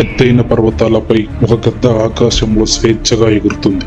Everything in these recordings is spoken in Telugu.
ఎత్తైన పర్వతాలపై ఒక గద్ద ఆకాశంలో స్వేచ్ఛగా ఎగురుతుంది.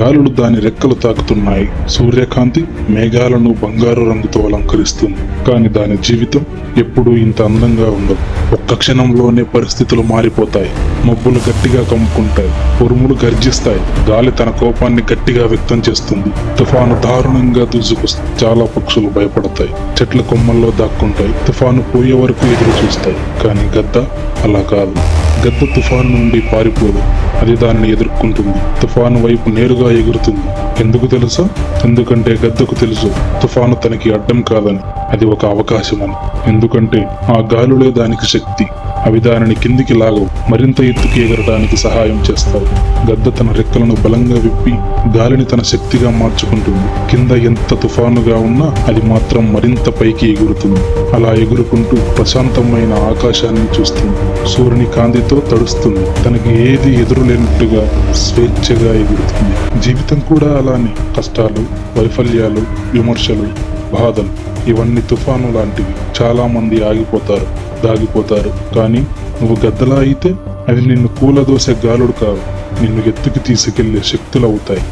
గాలులు దాని రెక్కలు తాకుతున్నాయి. సూర్యకాంతి మేఘాలను బంగారు రంగుతో అలంకరిస్తుంది. కానీ దాని జీవితం ఎప్పుడూ ఇంత అందంగా ఉండదు. ఒక్క క్షణంలోనే పరిస్థితులు మారిపోతాయి. మబ్బులు గట్టిగా కమ్ముకుంటాయి. ఉరుములు గర్జిస్తాయి. గాలి తన కోపాన్ని గట్టిగా వ్యక్తం చేస్తుంది. తుఫాను దారుణంగా దూసుకొస్తుంది. చాలా పక్షులు భయపడతాయి. చెట్ల కొమ్మల్లో దాక్కుంటాయి. తుఫాను పోయే వరకు ఎదురు చూస్తాయి. కానీ గద్ద అలా కాదు. గద్ద తుఫాను నుండి పారిపోదు. అది దానిని ఎదుర్కొంటుంది. తుఫాను వైపు నేరుగా ఎగురుతుంది. ఎందుకు తెలుసా? ఎందుకంటే గద్దకు తెలుసు తుఫాను తనకి అడ్డం కాదని. అది ఒక అవకాశమని. ఎందుకంటే ఆ గాలులే దానికి శక్తి. అవి దానిని కిందికి లాగవు మరింత ఎత్తుకి ఎగరడానికి సహాయం చేస్తాయి. గద్ద తన రెక్కలను బలంగా విప్పి గాలిని తన శక్తిగా మార్చుకుంటుంది. కింద ఎంత తుఫానుగా ఉన్నా అది మాత్రం మరింత పైకి ఎగురుతుంది. అలా ఎగురుకుంటూ ప్రశాంతమైన ఆకాశాన్ని చూస్తుంది. సూర్యుని కాంతితో తడుస్తుంది. తనకి ఏది ఎదురులేనట్టుగా స్వేచ్ఛగా ఎగురుతుంది. జీవితం కూడా అలానే. కష్టాలు వైఫల్యాలు విమర్శలు బాధలు ఇవన్నీ తుఫాను లాంటివి. చాలా మంది ఆగిపోతారు. దాగిపోతారు. కానీ నువ్వు గద్దలా అయితే అది నిన్ను కూలదోసే గాలుడు కావు. నిన్ను ఎత్తుకి తీసుకెళ్ళే శక్తులు అవుతాయి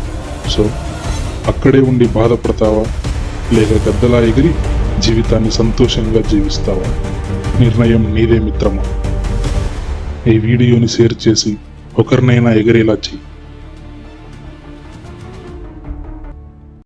సో అక్కడే ఉండి బాధపడతావా? లేక గద్దలా ఎగిరి జీవితాన్ని సంతోషంగా జీవిస్తావా? నిర్ణయం నీదే మిత్రమా? ఈ వీడియోని షేర్ చేసి ఒకరినైనా ఎగిరేలా చెయ్యి.